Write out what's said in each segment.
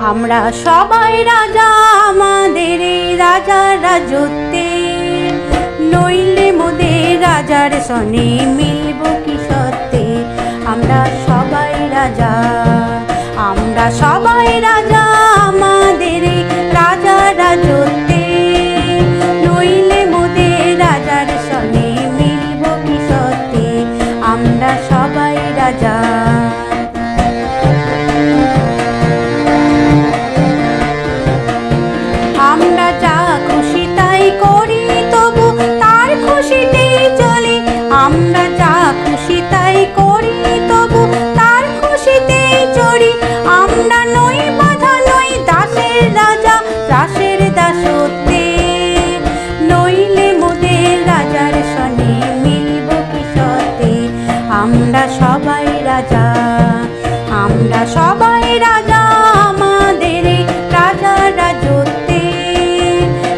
আমরা সবাই রাজা, আমাদের রাজার রাজত্বে। নইলে মোদের রাজার সনে মিলব কি সত্যে? আমরা সবাই রাজা, আমরা সবাই রাজা। আমরা নই বাধা, নই দাসের রাজা দাসের দাসত্বে। নইলে মোদের রাজার সনে মিলব কি সতে। আমরা সবাই রাজা, আমরা সবাই রাজা, আমাদের রাজার রাজত্বে।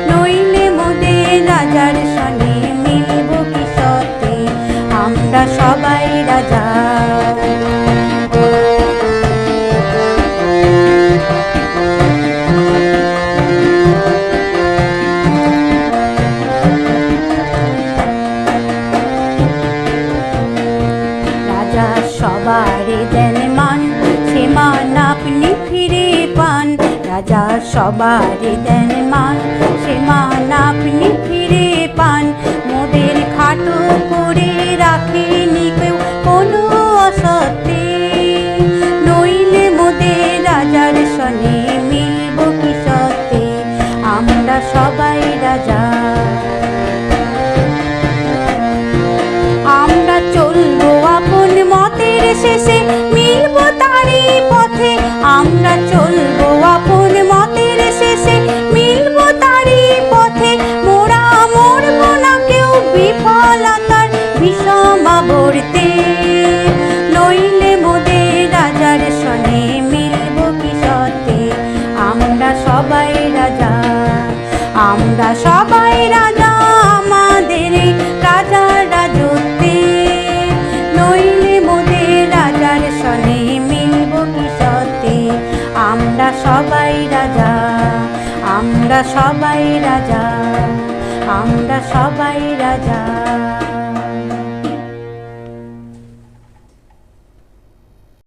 নইলে মোদের রাজার সনে মিলব কি সতে। আমরা সবাই রাজা। সবারে দেন মান, সে মান আপনি ফিরে পান। রাজা সবারে দেন মান, সে মান আপনি শেষে মিলব তারই পথে। আমরা চলবো আপন মতের শেষে। মিলব তারই পথে। মোরা মরব না কেউ বিফলতার বিষম আবর্তে নইলে মোদের রাজার সনে মিলব কি সতে আমরা সবাই রাজা, আমরা সবাই রাজা আমরা সবাই রাজা আমরা সবাই রাজা।